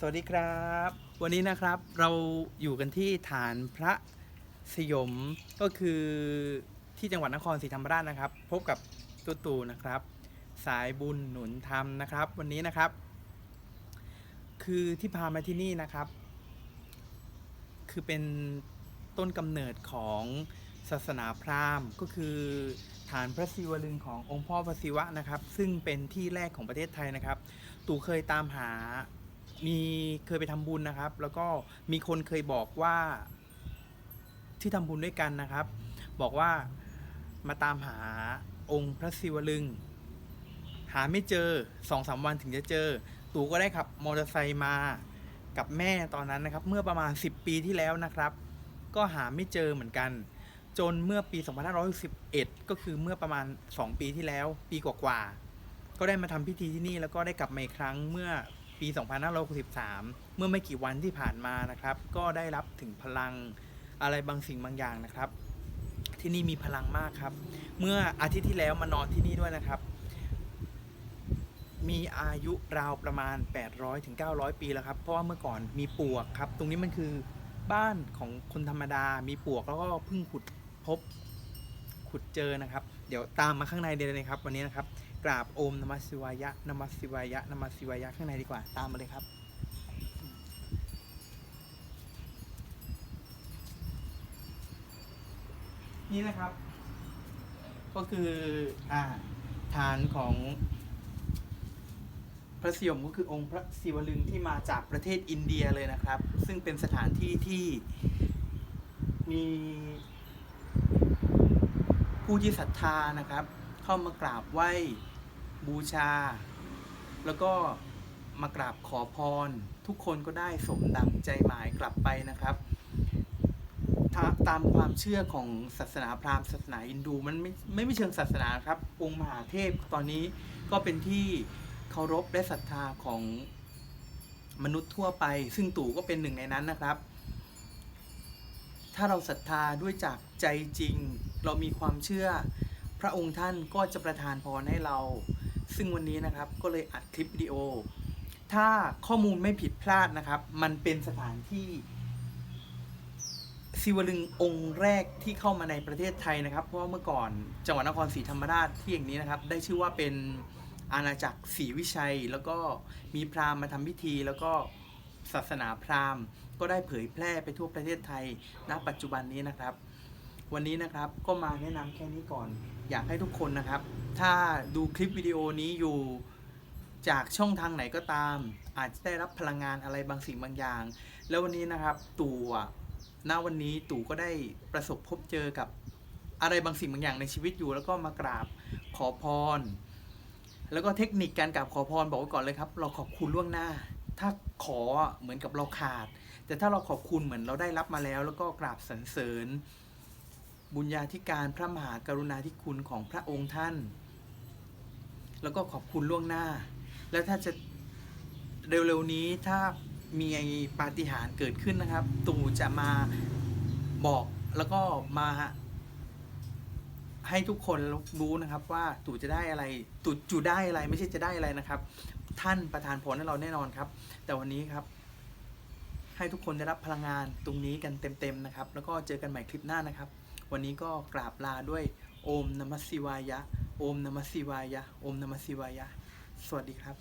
สวัสดีครับ วันนี้นะครับเราอยู่กันที่ฐานพระสยมก็คือที่จังหวัดนครศรีธรรมราชนะครับ พบกับตุ๊ตูนะครับ สายบุญหนุนธรรมนะครับ วันนี้นะครับ คือที่พามาที่นี่นะครับ คือเป็นต้นกำเนิดของศาสนาพราหมณ์ ก็คือฐานพระศิวลึงขององค์พ่อพระศิวะนะครับ ซึ่งเป็นที่แรกของประเทศไทยนะครับ ตู่เคยตามหา มีเคยไปทำบุญนะครับ แล้วก็มีคนเคยบอกว่าที่ทำบุญด้วยกันนะครับ บอกว่ามาตามหาองค์พระศิวลึง หาไม่เจอสองสามวันถึงจะเจอ ตู่ก็ได้ขับมอเตอร์ไซค์มากับแม่ตอนนั้นนะครับ เมื่อประมาณ 10 ปีที่แล้วนะครับ ก็หาไม่เจอเหมือนกัน จนเมื่อปี 2511 ก็คือเมื่อประมาณ 2 ปีที่แล้ว ปีกว่าๆก็ได้มาทำพิธีที่นี่แล้วก็ได้กลับมาอีกครั้งเมื่อ ปี 2563 เมื่อไม่กี่วันที่ผ่านมานะครับ ก็ได้รับถึงพลังอะไรบางสิ่งบางอย่างนะครับ ที่นี่มีพลังมากครับ เมื่ออาทิตย์ที่แล้วมานอนที่นี่ด้วยนะครับ มีอายุราวประมาณ 800ถึง900 ปีแล้วครับ เพราะว่าเมื่อก่อนมีปวกครับ ตรงนี้มันคือบ้านของคนธรรมดา มีปวกแล้วก็เพิ่งขุดพบ ขุดเจอนะครับ เดี๋ยวตามมาข้างในเดี๋ยวเลยครับ วันนี้นะครับ กราบโอมนมัสสิวายะนมัสสิวายะนมัสสิวายะข้างในดีกว่าตามมาเลยครับนี่นะครับ ก็คืออ่าฐานของพระสยมก็คือองค์พระศิวลึงที่มาจากประเทศอินเดียเลยนะครับ ซึ่งเป็นสถานที่ที่มี ผู้ที่ศรัทธานะครับ เข้ามากราบไหว้บูชา แล้วก็มากราบขอพร ทุกคนก็ได้สมดังใจหมายกลับไปนะครับาตามความเชื่อของศาสนาพราหมณ์ศาสนาอินดูมันไม่ไม่ไม่เชิงศาสนาครับ องค์มหาเทพตอนนี้ก็เป็นที่เคารพและศรัทธาของมนุษย์ทั่วไป ซึ่งตู่ก็เป็นหนึ่งในนั้นนะครับ ถ้าเราศรัทธาด้วยจากใจจริง เรามีความเชื่อ พระองค์ท่านก็จะประทานพรให้เรา ซึ่งวันนี้นะครับก็เลยอัดคลิปวิดีโอ ถ้าข้อมูลไม่ผิดพลาดนะครับ มันเป็นสถานที่ศิวลึงองค์แรกที่เข้ามาในประเทศไทยนะครับ เพราะว่าเมื่อก่อนจังหวัดนครศรีธรรมราชที่อย่างนี้นะครับ ได้ชื่อว่าเป็นอาณาจักรศรีวิชัย แล้วก็มีพราหมณ์มาทำพิธี แล้วก็ศาสนาพราหมณ์ ก็ได้เผยแพร่ไปทั่วประเทศไทยณปัจจุบันนี้นะครับ วันนี้นะครับก็มาแนะนำแค่นี้ก่อน อยากให้ทุกคนนะครับ ถ้าดูคลิปวิดีโอนี้อยู่จากช่องทางไหนก็ตาม อาจจะได้รับพลังงานอะไรบางสิ่งบางอย่าง แล้ววันนี้นะครับตู่อะณวันนี้ตู่ก็ได้ประสบพบเจอกับอะไรบางสิ่งบางอย่างในชีวิตอยู่ แล้วก็มากราบขอพร แล้วก็เทคนิคการกราบขอพรบอกไว้ก่อนเลยครับ เราขอบคุณล่วงหน้า ถ้าขอเหมือนกับเราขาด แต่ถ้าเราขอบคุณเหมือนเราได้รับมาแล้ว แล้วก็กราบสรรเสริญ บุญญาธิการพระมหากรุณาธิคุณของพระองค์ท่าน แล้วก็ขอบคุณล่วงหน้า แล้วถ้าจะเร็วๆนี้ถ้ามีปาฏิหาริย์เกิดขึ้นนะครับ ตู่จะมาบอกแล้วก็มาให้ทุกคนรู้นะครับว่าตู่จะได้อะไรตู่จูได้อะไรไม่ใช่จะได้อะไรนะครับ ท่านประทานผลให้เราแน่นอนครับ แต่วันนี้ครับ ให้ทุกคนได้รับพลังงานตรงนี้กันเต็มๆนะครับ แล้วก็เจอกันใหม่คลิปหน้านะครับ วันนี้ก็กราบลาด้วยโอมนมัสสิวายะ โอมนมัสสิวายะ โอมนมัสสิวายะ สวัสดีครับ